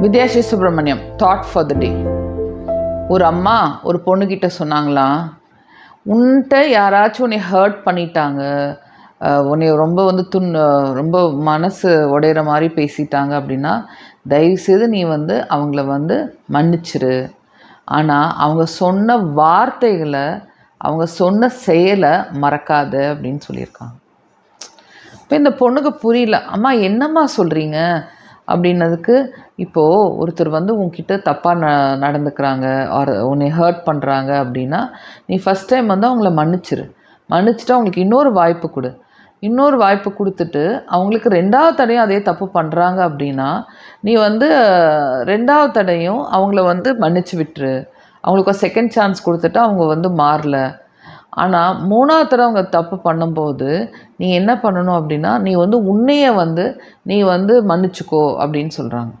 Vidyasri Subramaniam thought for the day ஒரு அம்மா ஒரு பொண்ணுக்கிட்ட சொன்னாங்களாம் உன்கிட்ட யாராச்சும் உன்னை ஹர்ட் பண்ணிட்டாங்க உன்னை ரொம்ப வந்து துன் ரொம்ப மனசு உடையிற மாதிரி பேசிட்டாங்க அப்படின்னா தயவுசெய்து நீ வந்து அவங்கள வந்து மன்னிச்சிரு. ஆனால் அவங்க சொன்ன வார்த்தைகளை அவங்க சொன்ன செயலை மறக்காத அப்படின்னு சொல்லியிருக்காங்க. இப்போ இந்த பொண்ணுக்கு புரியல அம்மா என்னம்மா சொல்கிறீங்க அப்படின்னதுக்கு இப்போது ஒருத்தர் வந்து உன்கிட்ட தப்பாக ந நடந்துக்கிறாங்க ஆர் உன்னை ஹர்ட் பண்ணுறாங்க அப்படின்னா நீ ஃபஸ்ட் டைம் வந்து அவங்கள மன்னிச்சிரு. மன்னிச்சிட்டு அவங்களுக்கு இன்னொரு வாய்ப்பு கொடு. இன்னொரு வாய்ப்பு கொடுத்துட்டு அவங்களுக்கு ரெண்டாவது தடையும் அதே தப்பு பண்ணுறாங்க அப்படின்னா நீ வந்து ரெண்டாவது தடையும் அவங்கள வந்து மன்னிச்சு விட்டுரு. அவங்களுக்கு ஒரு செகண்ட் சான்ஸ் கொடுத்துட்டு அவங்க வந்து மாறல. ஆனால் மூணாவது தடவை அவங்க தப்பு பண்ணும்போது நீ என்ன பண்ணணும் அப்படின்னா நீ வந்து உன்னைய வந்து நீ வந்து மன்னிச்சுக்கோ அப்படின்னு சொல்கிறாங்க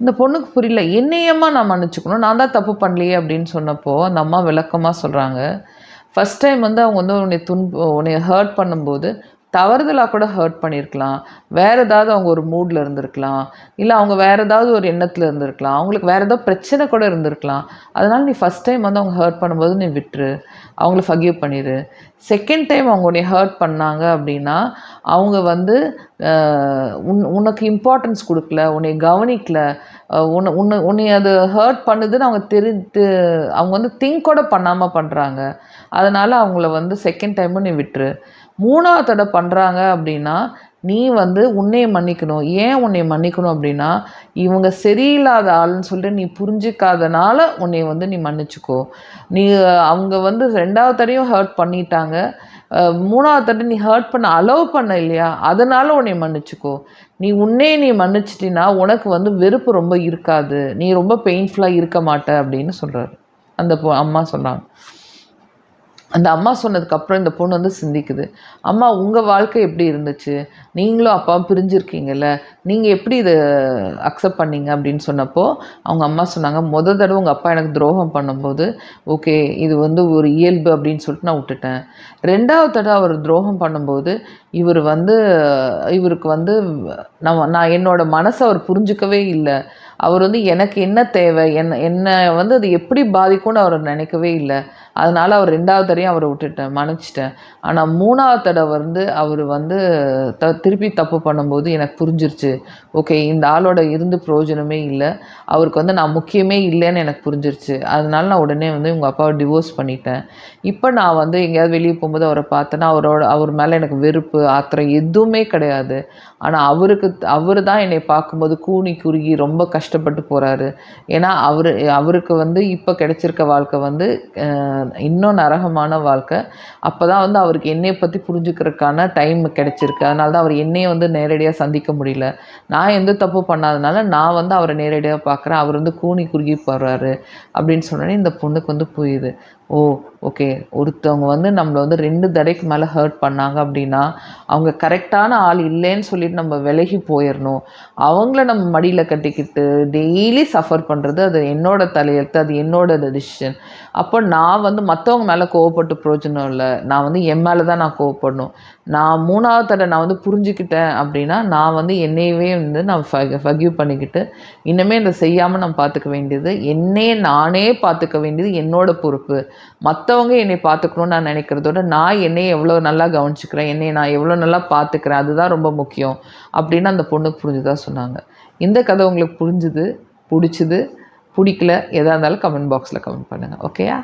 இந்த பொண்ணுக்கு புரியல. என்னையம்மா நான் மன்னிச்சுக்கணும்? நான் தான் தப்பு பண்ணலையே அப்படின்னு சொன்னப்போ அந்த அம்மா விளக்கமாக சொல்கிறாங்க ஃபஸ்ட் டைம் வந்து அவங்க வந்து உன்னை துன்ப உன்னை ஹர்ட் பண்ணும்போது தவறுதலாக கூட ஹர்ட் பண்ணியிருக்கலாம் வேறு ஏதாவது அவங்க ஒரு மூடில் இருந்திருக்கலாம். இல்லை அவங்க வேறு ஏதாவது ஒரு எண்ணத்தில் இருந்திருக்கலாம். அவங்களுக்கு வேறு ஏதாவது பிரச்சனை கூட இருந்திருக்கலாம். அதனால் நீ ஃபஸ்ட் டைம் வந்து அவங்க ஹர்ட் பண்ணும்போது நீ விட்டுரு. அவங்கள ஃபர்கிவ் பண்ணிடு செகண்ட் டைம் அவங்க உன்னை ஹர்ட் பண்ணாங்க அப்படின்னா அவங்க வந்து உன் உனக்கு இம்பார்ட்டன்ஸ் கொடுக்கல உன்னை கவனிக்கல உன்னை உன்னை உன்னை அது ஹர்ட் பண்ணுதுன்னு அவங்க தெரிந்து அவங்க வந்து திங்க் கூட பண்ணாமல் பண்ணுறாங்க அதனால் அவங்கள வந்து செகண்ட் டைமும் நீ விட்டுரு. மூணாவது தடவை பண்ணுறாங்க அப்படின்னா நீ வந்து உன்னைய மன்னிக்கணும். ஏன் உன்னை மன்னிக்கணும் அப்படின்னா இவங்க சரியில்லாத ஆள்னு சொல்லிட்டு நீ புரிஞ்சிக்காதனால உன்னை வந்து நீ மன்னிச்சுக்கோ. நீ அவங்க வந்து ரெண்டாவது தடையும் ஹர்ட் பண்ணிட்டாங்க. மூணாவது தட்டு நீ ஹர்ட் பண்ண அலோவ் பண்ண இல்லையா? அதனால் உன்னை மன்னிச்சுக்கோ. நீ உன்னே நீ மன்னிச்சிட்டினா உனக்கு வந்து வெறுப்பு ரொம்ப இருக்காது. நீ ரொம்ப பெயின்ஃபுல்லாக இருக்க மாட்ட அப்படின்னு சொல்கிறாரு அந்த அம்மா சொன்னாங்க. அந்த அம்மா சொன்னதுக்கப்புறம் இந்த பொண்ணு வந்து சிந்திக்குது. அம்மா உங்கள் வாழ்க்கை எப்படி இருந்துச்சு? நீங்களும் அப்பாவும் பிரிஞ்சிருக்கீங்கல்ல? நீங்கள் எப்படி இதை அக்செப்ட் பண்ணீங்க? அப்படின்னு சொன்னப்போ அவங்க அம்மா சொன்னாங்க முத தடவை உங்கள் அப்பா எனக்கு துரோகம் பண்ணும்போது ஓகே இது வந்து ஒரு இயல்பு அப்படின்னு சொல்லிட்டு நான் விட்டுட்டேன். ரெண்டாவது தடவை அவர் துரோகம் பண்ணும்போது இவர் வந்து இவருக்கு வந்து நம்ம நான் என்னோடய மனசை அவர் புரிஞ்சுக்கவே இல்லை. அவர் வந்து எனக்கு என்ன தேவை? என்ன என்னை வந்து அது எப்படி பாதிக்கும்னு அவர் நினைக்கவே இல்லை. அதனால் அவர் ரெண்டாவது தடவை தடையும் அவரை விட்டுட்டேன் மன்னிச்சிட்டேன். ஆனால் மூணாவது தடவை வந்து அவர் வந்து த திருப்பி தப்பு பண்ணும்போது எனக்கு புரிஞ்சிருச்சு. ஓகே இந்த ஆளோட இருந்து பிரயோஜனமே இல்லை. அவருக்கு வந்து நான் முக்கியமே இல்லைன்னு எனக்கு புரிஞ்சிருச்சு. அதனால நான் உடனே வந்து உங்கள் அப்பாவை டிவோர்ஸ் பண்ணிட்டேன். இப்போ நான் வந்து எங்கேயாவது வெளியே போகும்போது அவரை பார்த்தேன்னா அவரோட அவர் மேலே எனக்கு வெறுப்பு ஆத்திரம் எதுவுமே கிடையாது. ஆனால் அவருக்கு அவர் தான் என்னை பார்க்கும்போது கூனி குறுகி ரொம்ப கஷ்டப்பட்டு போகிறாரு ஏன்னா அவர் அவருக்கு வந்து இப்போ கிடைச்சிருக்க வாழ்க்கை வந்து இன்னும் நரகமான வாழ்க்கை. அப்போ தான் வந்து அவருக்கு என்னையை பற்றி புரிஞ்சுக்கிறதுக்கான டைம் கிடைச்சிருக்கு. அதனால தான் அவர் என்னையை வந்து நேரடியாக சந்திக்க முடியல. நான் எந்த தப்பு பண்ணாதனால நான் வந்து அவரை நேரடியாக பார்க்குறேன். அவர் வந்து கூனி குறுகி போடுறாரு அப்படின்னு சொன்னோடனே இந்த பொண்ணுக்கு வந்து புரியுது. ஓ ஓகே ஒருத்தவங்க வந்து நம்மளை வந்து ரெண்டு தடைக்கு மேலே ஹர்ட் பண்ணாங்க அப்படின்னா அவங்க கரெக்டான ஆள் இல்லைன்னு சொல்லிட்டு நம்ம விலகி போயிடணும் அவங்கள நம்ம மடியில் கட்டிக்கிட்டு டெய்லி சஃபர் பண்ணுறது அது என்னோட தலையெழுத்து அது என்னோட டிசிஷன் அப்போ நான் வந்து மற்றவங்க மேலே கோவப்பட்டு பிரோஜனம் இல்லை. நான் வந்து என் மேலே தான் நான் கோவப்படணும். நான் மூணாவது தடவை நான் வந்து புரிஞ்சுக்கிட்டேன் அப்படின்னா நான் வந்து என்னையவே வந்து நான் ஃபகிவ் பண்ணிக்கிட்டு இன்னுமே இதை செய்யாமல் நான் பார்த்துக்க வேண்டியது என்னையே நானே பார்த்துக்க வேண்டியது என்னோட பொறுப்பு. மற்ற மற்றவங்க என்னை பார்த்துக்கணும்னு நான் நினைக்கிறதோட நான் என்னையை எவ்வளோ நல்லா கவனிச்சுக்கிறேன் என்னை நான் எவ்வளோ நல்லா பார்த்துக்கிறேன் அதுதான் ரொம்ப முக்கியம் அப்படின்னு அந்த பொண்ணுக்கு புரிஞ்சுதா சொன்னாங்க. இந்த கதை உங்களுக்கு புரிஞ்சுது பிடிச்சிது பிடிக்கல எதாக இருந்தாலும் கமெண்ட் பாக்ஸில் கமெண்ட் பண்ணுங்கள் ஓகேயா